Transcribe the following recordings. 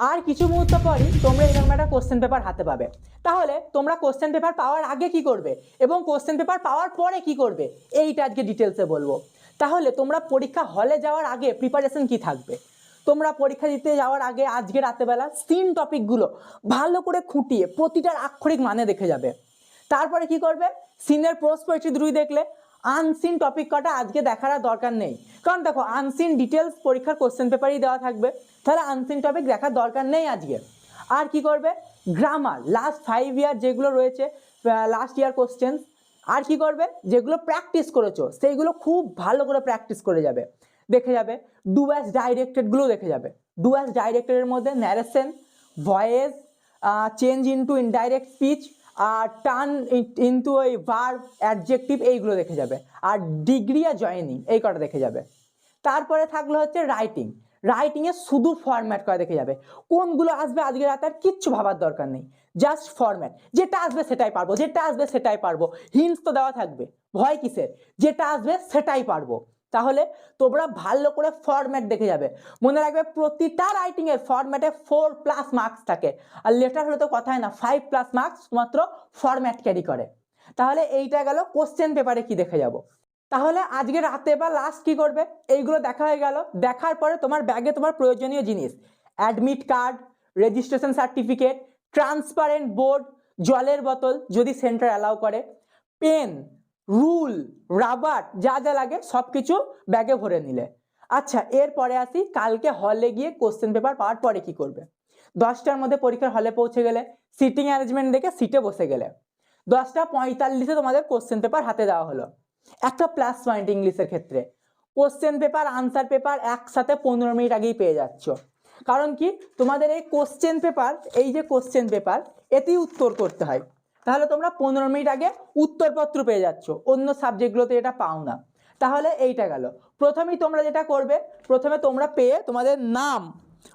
আর কিছু মুহূর্ত পরই তোমরা এরকম একটা কোশ্চেন পেপার হাতে পাবে। তাহলে তোমরা কোশ্চেন পেপার পাওয়ার আগে কি করবে এবং কোশ্চেন পেপার পাওয়ার পরে কি করবে? এইটা আজকে ডিটেলসে বলব। তাহলে তোমরা পরীক্ষা হলে যাওয়ার আগে প্রিপারেশন কি থাকবে? তোমরা পরীক্ষা দিতে যাওয়ার আগে আজকে রাতেবেলা সিন টপিকগুলো ভালো করে খুঁটিয়ে প্রতিটার আক্ষরিক মানে দেখে যাবে। তারপরে কি করবে? সিনের প্রোসপেক্টি দুই দেখলে আনসিন টপিক কটা আজকে দেখার দরকার নেই। কারণ দেখো আনসিন ডিটেলস পরীক্ষার কোশ্চেন পেপারই দেওয়া থাকবে। তাহলে আনসিন টপিক দেখার দরকার নেই আজকে। আর কি করবে? গ্রামার লাস্ট ফাইভ ইয়ার যেগুলো রয়েছে লাস্ট ইয়ার কোশ্চেন আর কি করবে? যেগুলো প্র্যাকটিস করেছ, সেইগুলো খুব ভালো করে প্র্যাকটিস করে যাবে। দেখে যাবে ডু ডুয়াস ডাইরেক্টেডগুলো দেখে যাবে। ডু ডুয়াস ডাইরেক্টেডের মধ্যে narration voice change into indirect speech আর টার্ন ইনটু ওই ভার্ব অ্যাডজেক্টিভ এইগুলো দেখে যাবে। আর ডিগ্রি আর জয়েনিং এই কটা দেখে যাবে। তারপরে থাকল হচ্ছে রাইটিং রাইটিংয়ে শুধু ফরম্যাট করা দেখে যাবে। কোনগুলো আসবে আজকে রাতে আর কিচ্ছু ভাবার দরকার নেই। জাস্ট ফরম্যাট যেটা আসবে সেটাই পারব, যেটা আসবে সেটাই পারব। হিন্স তো দেওয়া থাকবে। ভয় কিসের? যেটা আসবে সেটাই পারব। তাহলে তোমরা ভালো করে ফরম্যাট দেখে যাবে। মনে রাখবে প্রতিটা রাইটিং এর ফরম্যাটে ফোর প্লাস মার্কস থাকে। আর লেটার হলে তো কথাই না ফাইভ প্লাস মার্কস মাত্র ফরম্যাট ক্যারি করে। তাহলে এইটা গেল কোশ্চেন পেপারে কি দেখে যাব? তাহলে আজকে রাতে বা লাস্ট কি করবে? এইগুলো দেখা হয়ে গেল। দেখার পরে তোমার ব্যাগে তোমার প্রয়োজনীয় জিনিস। Admit card registration certificate transparent board জলের বোতল যদি সেন্টার অ্যালাউ করে। পেন রুল, রাবার, যা যা লাগে সব কিছু ব্যাগে ভরে নিলে। আচ্ছা এরপরে আসি, কালকে হলে গিয়ে কোশ্চেন পেপার পাওয়ার পরে কি করবে? দশটার মধ্যে পরীক্ষার হলে পৌঁছে গেলে সিটিং অ্যারেঞ্জমেন্ট দেখে সিটে বসে গেলে। দশটা পঁয়তাল্লিশে তোমাদের কোশ্চেন পেপার হাতে দেওয়া হলো। একটা প্লাস পয়েন্ট ইংলিশের ক্ষেত্রে। কোশ্চেন পেপার আনসার পেপার একসাথে পনেরো মিনিট আগেই পেয়ে যাচ্ছ। কারণ কি? তোমাদের এই কোশ্চেন পেপার এই যে কোশ্চেন পেপার এতেই উত্তর করতে হয়। তাহলে তোমরা পনেরো মিনিট আগে উত্তরপত্র পেয়ে যাচ্ছ। অন্য সাবজেক্টগুলোতে এটা পাও না। তাহলে এইটা গেল। প্রথমেই তোমরা যেটা করবে, প্রথমে তোমরা পেয়ে তোমাদের নাম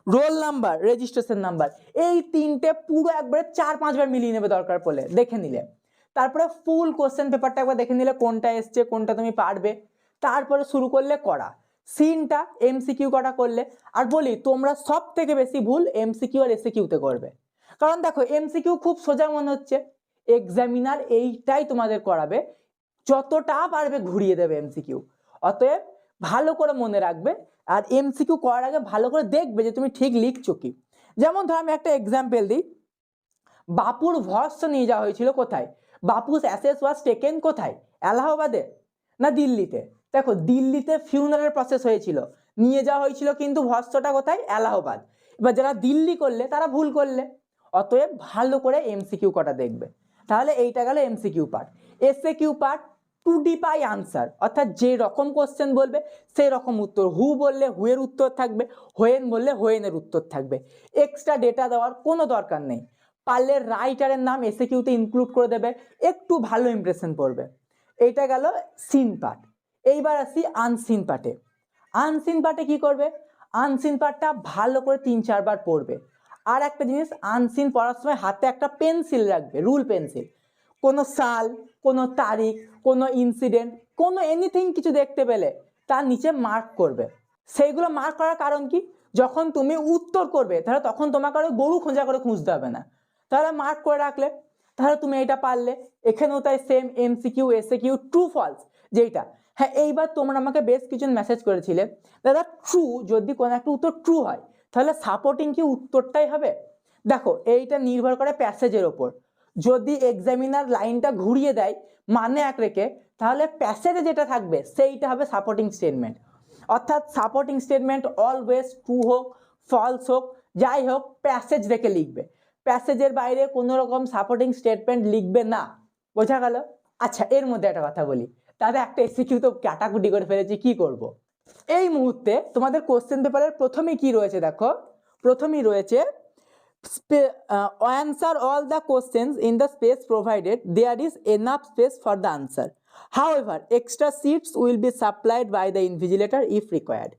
রোল নাম্বার রেজিস্ট্রেশন নাম্বার এই তিনটে পুরো একবারে চার পাঁচবার মিলিয়ে নেবে দরকার পড়লে, দেখে নিলে। তারপরে ফুল কোশ্চেন পেপারটা একবার দেখে নিলে কোনটা এসছে, কোনটা তুমি পারবে। তারপরে শুরু করলে করা। সিনটা এমসিকিউ কটা করলে। আর বলি, তোমরা সব থেকে বেশি ভুল এমসিকিউ আর এসিকিউতে করবে। কারণ দেখো এমসিকিউ খুব সোজা মনে হচ্ছে। এক্সামিনার এইটাই তোমাদের করাবে, যতটা পারবে ঘুরিয়ে দেবে এমসিকিউ অতএব ভালো করে মনে রাখবে, আর এমসিকিউ করার আগে ভালো করে দেখবে যে তুমি ঠিক লিখছো কি। যেমন ধর আমি একটা এক্সাম্পল দিই। বাপুর ভস্য নিয়ে যাওয়া হয়েছিল কোথায়? বাপুস অ্যাসেস ওয়াজ টেকেন কোথায়? এলাহাবাদে না দিল্লিতে? দেখো, দিল্লিতে ফিউনারের প্রসেস হয়েছিল। নিয়ে যাওয়া হয়েছিল কিন্তু ভস্যটা কোথায়? এলাহাবাদ। এবার যারা দিল্লি করলে তারা ভুল করলে। অতএব ভালো করে এমসিকিউ কটা দেখবে। তাহলে এইটা গেল MCQ part SA Q part two D pi answer অর্থাৎ যে রকম কোশ্চেন বলবে, সেই রকম উত্তর। হু বললে হুয়ের উত্তর থাকবে হোয়েন বললে হোয়েনের উত্তর থাকবে। এক্সট্রা ডেটা দেওয়ার কোনো দরকার নেই। পারলে রাইটারের নাম এসে কিউতে ইনক্লুড করে দেবে, একটু ভালো ইমপ্রেশন পড়বে। এইটা গেল সিন পার্ট এইবার আসি আনসিন পার্টে আনসিন পার্টে কি করবে? আনসিন পার্টটা ভালো করে তিন, চারবার পড়বে। আর একটা জিনিস আনসিন পড়ার সময় হাতে একটা পেন্সিল রাখবে রুল পেন্সিল কোনো সাল, কোনো তারিখ, কোনো ইনসিডেন্ট কোনো এনিথিং কিছু দেখতে পেলে তার নিচে মার্ক করবে। সেইগুলো মার্ক করার কারণ কি? যখন তুমি উত্তর করবে, তাহলে তখন তোমাকে আরও গরু খোঁজা করে খুঁজতে হবে না। তাহলে মার্ক করে রাখলে, তাহলে তুমি এটা পারলে। এখানেও তাই same MCQ SA Q true false যেইটা। হ্যাঁ এইবার তোমরা আমাকে বেশ কিছু মেসেজ করেছিলে। দাদা ট্রু যদি কোনো একটা উত্তর ট্রু হয় তাহলে সাপোর্টিং কি উত্তরটাই হবে? দেখো, এইটা নির্ভর করে প্যাসেজের ওপর। যদি এক্সামিনার লাইনটা ঘুরিয়ে দেয় মানে এক রেখে, তাহলে প্যাসেজে যেটা থাকবে, সেইটা হবে সাপোর্টিং স্টেটমেন্ট অর্থাৎ সাপোর্টিং স্টেটমেন্ট অলওয়েজ ট্রু হোক ফলস হোক, যাই হোক প্যাসেজ রেখে লিখবে। প্যাসেজের বাইরে কোনো রকম সাপোর্টিং স্টেটমেন্ট লিখবে না। বোঝা গেল? আচ্ছা এর মধ্যে একটা কথা বলি। তাহলে একটা এসিকিউ তো কাটাকুটি করে ফেলেছি, কি করব। এই মুহূর্তে তোমাদের কোশ্চেন পেপারের প্রথমে কি রয়েছে দেখো? প্রথমেই রয়েছে answer all the questions in the space provided there is enough space for the answer however extra sheets will be supplied by the invigilator if required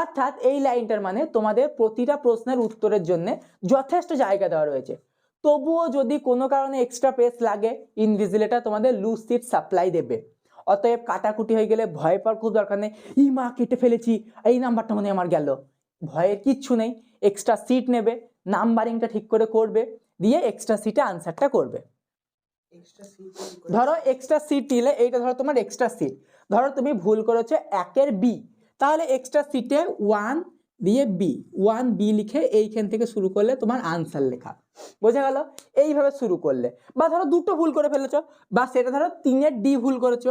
অর্থাৎ এই লাইনটার মানে তোমাদের প্রতিটা প্রশ্নের উত্তরের জন্য যথেষ্ট জায়গা দেওয়া রয়েছে। তবুও যদি কোনো কারণে এক্সট্রা পেস লাগে ইনভিজিলেটার তোমাদের লুজ সিট সাপ্লাই দেবে। অতএব কাটাকুটি হয়ে গেলে ভয় পাওয়ার খুব দরকার নেই। ই মা কেটে ফেলেছি। এই নাম্বারটা মনে আমার গেল। ভয়ের কিচ্ছু নেই। এক্সট্রা সিট নেবে। নাম্বারিংটা ঠিক করে করবে। দিয়ে এক্সট্রা সিটে আনসারটা করবে। ধরো এক্সট্রা সিট নিলে এইটা ধরো তোমার এক্সট্রা সিট ধরো তুমি ভুল করেছ একের বি তাহলে এক্সট্রা সিটে ওয়ান দিয়ে বি ওয়ান বি লিখে এইখান থেকে শুরু করলে তোমার আনসার লেখা। বোঝা গেল? এইভাবে শুরু করলে। বা ধরো দুটো ভুল করে ফেলেছো, বা সেটা ধরো তিনের ডি ভুল করেছ,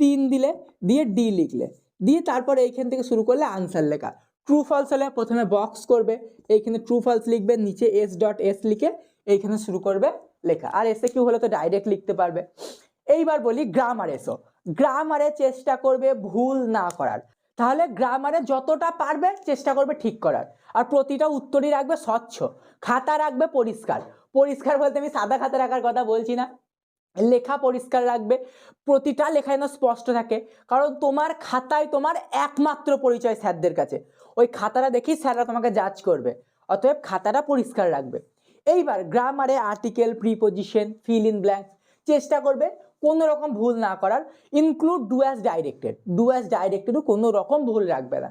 তিন দিলে দিয়ে ডি লিখলে। দিয়ে তারপর এইখান থেকে শুরু করলে আনসার লেখা। ট্রু ফলস হলে প্রথমে বক্স করবে, এইখানে ট্রু ফলস লিখবে, নিচে এস ডট এস লিখে এইখানে শুরু করবে লেখা। আর এসে কিউ হলে তো ডাইরেক্ট লিখতে পারবে। এইবার বলি গ্রামার এসো। গ্রামারে চেষ্টা করবে ভুল না করার। তাহলে গ্রামারে যতটা পারবে চেষ্টা করবে ঠিক করার। আর প্রতিটা উত্তরই রাখবে স্বচ্ছ। খাতা রাখবে পরিষ্কার। পরিষ্কার বলতে আমি সাদা খাতা রাখার কথা বলছি না। লেখা পরিষ্কার রাখবে। প্রতিটা লেখা যেন স্পষ্ট থাকে। কারণ তোমার খাতায় তোমার একমাত্র পরিচয় স্যারদের কাছে। ওই খাতাটা দেখি স্যাররা তোমাকে জাজ করবে। অতএব খাতাটা পরিষ্কার রাখবে। এইবার গ্রামারে article preposition fill in blanks চেষ্টা করবে কোনো রকম ভুল না করার include do as directed do as ডাইরেক্টেডও কোনো রকম ভুল রাখবে না।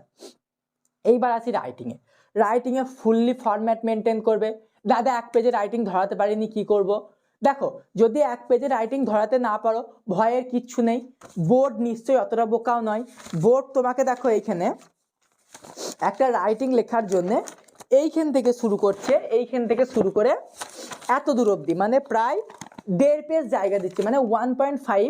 এইবার আসি রাইটিংয়ে রাইটিংয়ে ফুললি ফরম্যাট মেনটেন করবে। দাদা, এক পেজে রাইটিং ধরাতে পারিনি, কি করব? দেখো, যদি এক পেজে রাইটিং ধরাতে না পারো, ভয়ের কিচ্ছু নেই। বোর্ড নিশ্চয়ই অতটা বোকাও নয়। বোর্ড তোমাকে দেখো এইখানে, একটা রাইটিং লেখার জন্য এইখান থেকে শুরু করছে, এইখান থেকে শুরু করে এত দূর অবধি মানে প্রায় দেড় পেজ জায়গা দিচ্ছে মানে ওয়ান পয়েন্ট ফাইভ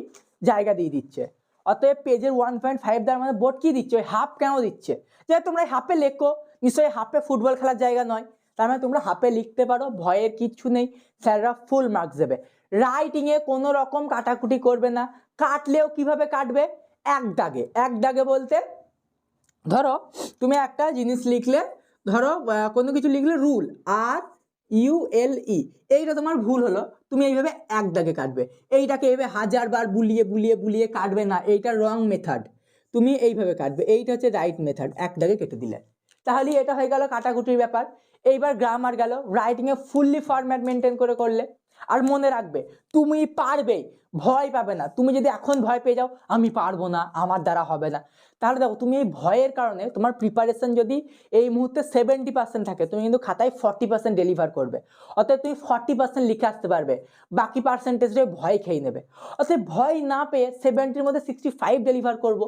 জায়গা দিয়ে দিচ্ছে। অতএব পেজের ওয়ান পয়েন্ট ফাইভ দেওয়ার মানে বোর্ড কী দিচ্ছে? ওই হাফ কেন দিচ্ছে? যে তোমরা হাফে লেখো, নিশ্চয়ই হাফে ফুটবল খেলার জায়গা নয়। তার মানে তোমরা হাফে লিখতে পারো, ভয়ের কিচ্ছু নেই, স্যাররা ফুল মার্কস দেবে। রাইটিংয়ে কোনো রকম কাটাকুটি করবে না। কাটলেও কীভাবে কাটবে? এক দাগে। এক দাগে বলতে, ধরো, তুমি একটা জিনিস লিখলে, ধরো কোনো কিছু লিখলে রুল আর ইউ এল ই এইটা তোমার ভুল হলো। তুমি এইভাবে এক দাগে কাটবে। এইটাকে এইভাবে হাজারবার বুলিয়ে বুলিয়ে বুলিয়ে কাটবে না। এইটা রং মেথড তুমি এইভাবে কাটবে। এইটা হচ্ছে রাইট মেথড এক দাগে কেটে দিলে। তাহলে এটা হয়ে গেল কাটাকুটির ব্যাপার। এইবার গ্রামার গেল। রাইটিংয়ে ফুললি ফরম্যাট মেনটেন করে করলে। আর মনে রাখবে, তুমি পারবে, ভয় পাবে না। তুমি যদি এখন ভয় পেয়ে যাও, আমি পারব না, আমার দ্বারা হবে না। তাহলে দেখো, তুমি এই ভয়ের কারণে তোমার প্রিপারেশন যদি এই মুহূর্তে সেভেন্টি পার্সেন্ট থাকে, তুমি কিন্তু খাতায় ফর্টি পার্সেন্ট ডেলিভার করবে। অতএব তুমি ফর্টি পার্সেন্ট লিখে আসতে পারবে, বাকি পার্সেন্টেজে ভয় খেয়ে নেবে। অতএব ভয় না পেয়ে সেভেন্টির মধ্যে সিক্সটি ফাইভ ডেলিভার করব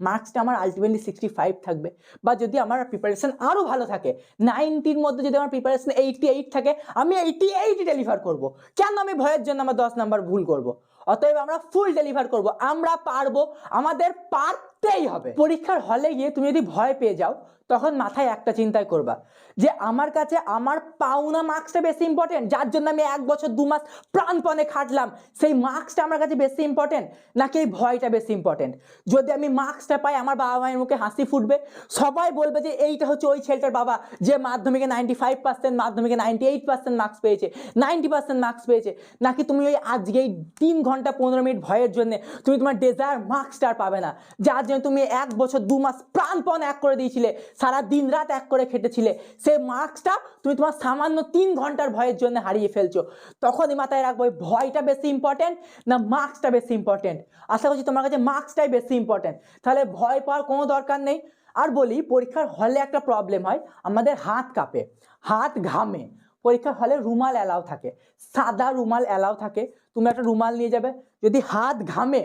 মার্কসটা আমার আলটিমেটলি সিক্সটি ফাইভ থাকবে। বা যদি আমার প্রিপারেশান আরও ভালো থাকে নাইনটির মধ্যে যদি আমার প্রিপারেশান এইটটি এইট থাকে, আমি এইটটি এইট ডেলিভার করব। কেন আমি ভয়ের জন্য আমার দশ নাম্বার ভুল করব? অতএব আমরা ফুল ডেলিভার করব। আমরা পারব, আমাদের পারতেই হবে। পরীক্ষার হলে গিয়ে তুমি যদি ভয় পেয়ে যাও, তখন মাথায় একটা চিন্তাই করবা যে আমার কাছে আমার পাওনা মার্কসটা বেশি ইম্পর্টেন্ট যার জন্য আমি এক বছর দু মাস প্রাণপণে খাটলাম। সেই মার্কসটা আমার কাছে বেশি ইম্পর্টেন্ট নাকি এই ভয়টা বেশি ইম্পর্টেন্ট যদি আমি মার্কসটা পাই, আমার বাবা মায়ের মুখে হাসি ফুটবে। সবাই বলবে যে এইটা হচ্ছে ওই ছেলেটার বাবা যে মাধ্যমিকে নাইনটি ফাইভ পার্সেন্ট মাধ্যমিকে নাইনটি এইট পার্সেন্ট মার্কস পেয়েছে নাইনটি পার্সেন্ট মার্কস পেয়েছে। নাকি তুমি ওই আজকে এই তিন ঘণ্টা পনেরো মিনিট ভয়ের জন্য তুমি তোমার ডেজায়ার মার্কসটা আর পাবে না। যার জন্য তুমি এক বছর, দু মাস প্রাণপণ এক করে দিয়েছিলে, সারা দিন রাত এক করে খেটেছিলে। সেই মার্কসটা তুমি তোমার সামান্য তিন ঘণ্টার ভয়ের জন্য হারিয়ে ফেলছো। তখনই মাথায় রাখব ভয়টা বেশি ইম্পর্টেন্ট না মার্কসটা বেশি ইম্পর্টেন্ট আশা করছি তোমার কাছে মার্কসটাই বেশি ইম্পর্টেন্ট তাহলে ভয় পাওয়ার কোনো দরকার নেই। আর বলি, পরীক্ষার হলে একটা প্রবলেম হয়, আমাদের হাত কাঁপে, হাত ঘামে। পরীক্ষার হলে রুমাল অ্যালাউ থাকে, সাদা রুমাল অ্যালাউ থাকে। তুমি একটা রুমাল নিয়ে যাবে। যদি হাত ঘামে,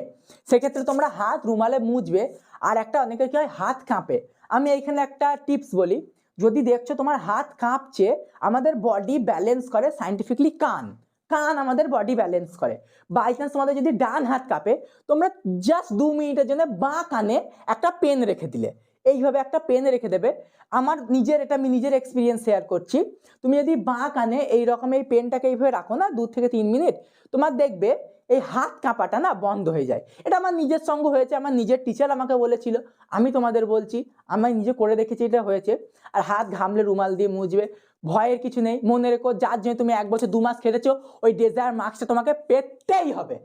সেক্ষেত্রে তোমরা হাত রুমালে মুছবে আর একটা অনেকের কি হয়, হাত কাঁপে। আমি এইখানে একটা টিপস বলি, যদি দেখছ তোমার হাত কাঁপছে, আমাদের বডি ব্যালেন্স করে সাইন্টিফিকলি কান। কান আমাদের বডি ব্যালেন্স করে। বাই চান্স তোমাদের যদি ডান হাত কাঁপে, তোমরা জাস্ট দু মিনিটের জন্য বাঁ কানে একটা পেন রেখে দিলে। এইভাবে একটা পেন রেখে দেবে। আমার নিজের, এটা আমি নিজের এক্সপিরিয়েন্স শেয়ার করছি। তুমি যদি বাঁ কানে এই রকম এই পেনটাকে এইভাবে রাখো না, দু থেকে তিন মিনিট, তোমার দেখবে এই হাত কাঁপাটা না বন্ধ হয়ে যায়। এটা আমার নিজের সঙ্গ হয়েছে, আমার নিজের টিচার আমাকে বলেছিল। আমি তোমাদের বলছি, আমি নিজে করে দেখেছি এটা হয়েছে। আর হাত ঘামলে রুমাল দিয়ে মুছবে, ভয়ের কিছু নেই। মনে রেখো, যার জন্য তুমি এক বছর দু মাস খেটেছো, ওই ডেজায়ার মার্কসটা তোমাকে পেতেই হবে।